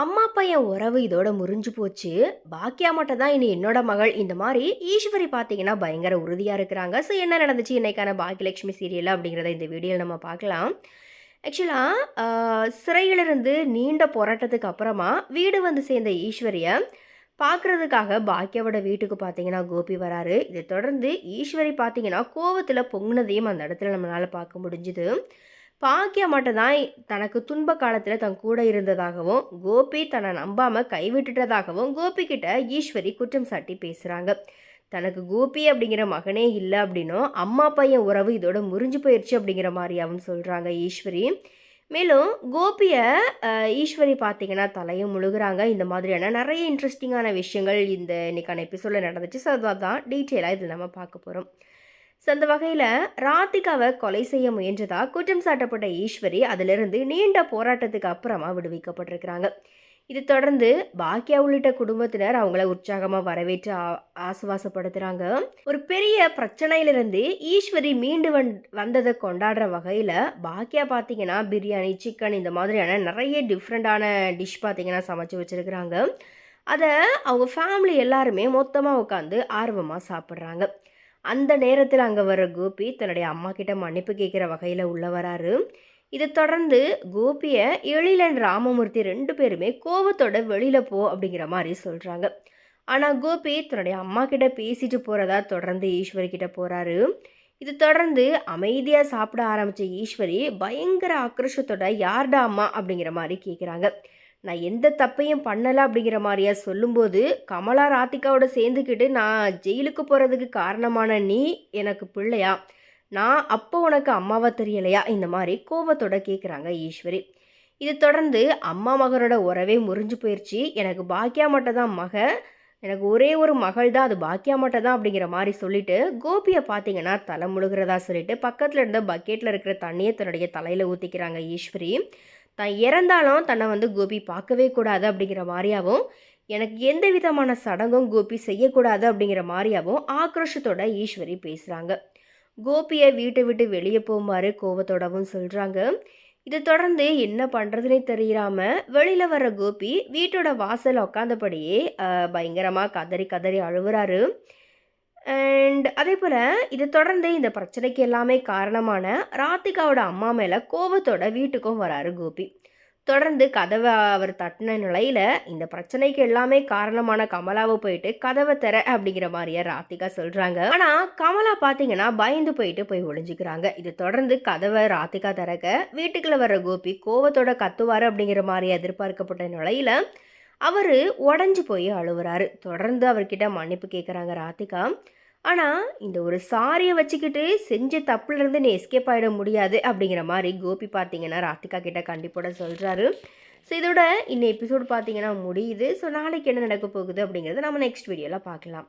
அம்மா பையன் உறவு இதோட முறிஞ்சு போச்சு. பாக்கியா மட்டும் தான் இனி என்னோட மகள். இந்த மாதிரி ஈஸ்வரி பார்த்தீங்கன்னா பயங்கர உறுதியாக இருக்கிறாங்க. ஸோ என்ன நடந்துச்சு? இன்னைக்கான பாக்கியலட்சுமி சீரியல் அப்படிங்கிறத இந்த வீடியோவில் நம்ம பார்க்கலாம். ஆக்சுவலாக சிறையிலிருந்து நீண்ட போராட்டத்துக்கு அப்புறமா வீடு வந்து சேர்ந்த ஈஸ்வரியை பார்க்குறதுக்காக பாக்கியாவோட வீட்டுக்கு பார்த்தீங்கன்னா கோபி வராரு. இதை தொடர்ந்து ஈஸ்வரி பார்த்தீங்கன்னா கோவத்தில் பொங்குனதையும் அந்த இடத்துல நம்மளால் பார்க்க முடிஞ்சுது. பாக்கியா மட்டும்தான் தனக்கு துன்ப காலத்தில் தன் கூட இருந்ததாகவும் கோபி தன்னை நம்பாமல் கைவிட்டுட்டதாகவும் கோபி கிட்ட ஈஸ்வரி குற்றம் சாட்டி பேசுகிறாங்க தனக்கு கோபி அப்படிங்கிற மகனே இல்லை அப்படின்னும் அம்மா பையன் உறவு இதோட முறிஞ்சு போயிடுச்சு அப்படிங்கிற மாதிரியாவும் சொல்கிறாங்க ஈஸ்வரி. மேலும் கோபியை ஈஸ்வரி பார்த்தீங்கன்னா தலையும் முழுகிறாங்க. இந்த மாதிரியான நிறைய இன்ட்ரெஸ்டிங்கான விஷயங்கள் இந்த இன்றைக்கான எபிசோடில் நடந்துச்சு. ஸோ அதான் டீட்டெயிலாக இதில் நம்ம பார்க்க போகிறோம் ஸோ அந்த வகையில் ராதிகாவை கொலை செய்ய முயன்றதாக குற்றம் சாட்டப்பட்ட ஈஸ்வரி அதிலிருந்து நீண்ட போராட்டத்துக்கு அப்புறமா விடுவிக்கப்பட்டிருக்கிறாங்க. இது தொடர்ந்து பாக்கியா உள்ளிட்ட குடும்பத்தினர் அவங்கள உற்சாகமாக வரவேற்று ஆசுவாசப்படுத்துகிறாங்க ஒரு பெரிய பிரச்சனையிலிருந்து ஈஸ்வரி மீண்டு வந் வந்ததை கொண்டாடுற வகையில் பாக்கியா பார்த்தீங்கன்னா பிரியாணி சிக்கன் இந்த மாதிரியான நிறைய டிஃப்ரெண்ட்டான டிஷ் பார்த்தீங்கன்னா சமைச்சு வச்சுருக்கிறாங்க. அதை அவங்க ஃபேமிலி எல்லாருமே மொத்தமாக உட்காந்து ஆர்வமாக சாப்பிட்றாங்க. அந்த நேரத்தில் அங்கே வர கோபி தன்னுடைய அம்மா கிட்ட மன்னிப்பு கேட்குற வகையில் உள்ள வராரு. இதை தொடர்ந்து கோபியை எழிலன் ராமமூர்த்தி ரெண்டு பேருமே கோபத்தோட வெளியில் போ அப்படிங்கிற மாதிரி சொல்கிறாங்க ஆனால் கோபி தன்னுடைய அம்மா கிட்ட பேசிட்டு போகிறதா தொடர்ந்து ஈஸ்வரி கிட்ட போகிறாரு இது தொடர்ந்து அமைதியாக சாப்பிட ஆரம்பித்த ஈஸ்வரி பயங்கர ஆக்ரோஷத்தோட யார்டா அம்மா? அப்படிங்கிற மாதிரி கேட்குறாங்க நான் எந்த தப்பையும் பண்ணலை அப்படிங்கிற மாதிரியா சொல்லும்போது கமலா ராதிகாவோட சேர்ந்துக்கிட்டு நான் ஜெயிலுக்கு போகிறதுக்கு காரணமான நீ எனக்கு பிள்ளையா? நான் அப்போ உனக்கு அம்மாவை தெரியலையா? இந்த மாதிரி கோபத்தோட கேட்குறாங்க ஈஸ்வரி. இது தொடர்ந்து அம்மா மகனோட உறவே முறிஞ்சு போயிடுச்சு எனக்கு பாக்கியா மட்டும் தான் மக எனக்கு ஒரே ஒரு மகள் தான். அது பாக்கியா மட்டும் தான் அப்படிங்கிற மாதிரி சொல்லிட்டு கோபியை பார்த்தீங்கன்னா தலை முழுகிறதா சொல்லிட்டு பக்கத்தில் இருந்த பக்கெட்டில் இருக்கிற தண்ணியை தன்னுடைய தலையில் ஊற்றிக்கிறாங்க ஈஸ்வரி. தான் இறந்தாலும் தன்னை வந்து கோபி பார்க்கவே கூடாது அப்படிங்கிற மாதிரியாகவும் எனக்கு எந்த விதமான சடங்கும் கோபி செய்யக்கூடாது அப்படிங்கிற மாதிரியாவும் ஆக்ரோஷத்தோட ஈஸ்வரி பேசுகிறாங்க கோபியை வீட்டை விட்டு வெளியே போகுமாறு கோபத்தோடவும் சொல்கிறாங்க இதை தொடர்ந்து என்ன பண்ணுறதுனே தெரியாம வெளியில் வர கோபி வீட்டோட வாசல் உட்காந்தபடியே பயங்கரமாக கதறி கதறி அழுகுறாரு அண்ட் அதே போல் இதை தொடர்ந்து இந்த பிரச்சனைக்கு எல்லாமே காரணமான ராத்திகாவோட அம்மா மேலே கோபத்தோட வீட்டுக்கும் வராரு கோபி. தொடர்ந்து கதவை அவர் தட்டின நிலையில் இந்த பிரச்சனைக்கு எல்லாமே காரணமான கமலாவை போயிட்டு கதவை தர அப்படிங்கிற மாதிரியா ராத்திகா சொல்கிறாங்க ஆனால் கமலா பார்த்தீங்கன்னா பயந்து போயிட்டு போய் ஒளிஞ்சுக்கிறாங்க. இது தொடர்ந்து கதவை ராத்திகா திறக்க வீட்டுக்குள்ளே வர கோபி கோவத்தோட கத்துவார் அப்படிங்கிற மாதிரி எதிர்பார்க்கப்பட்ட நிலையில் அவர் உடஞ்சி போய் அழுவுறாரு. தொடர்ந்து அவர்கிட்ட மன்னிப்பு கேட்குறாங்க ராதிகா. ஆனால் இந்த ஒரு சாரியை வச்சுக்கிட்டு செஞ்ச தப்புலேருந்து நீ எஸ்கேப் ஆகிட முடியாது அப்படிங்கிற மாதிரி கோபி பார்த்தீங்கன்னா ராதிகா கிட்ட கண்டிப்போட சொல்கிறாரு ஸோ இதோட இந்த எபிசோடு பார்த்தீங்கன்னா முடியுது. ஸோ நாளைக்கு என்ன நடக்க போகுது அப்படிங்கிறத நம்ம நெக்ஸ்ட் வீடியோவில் பார்க்கலாம்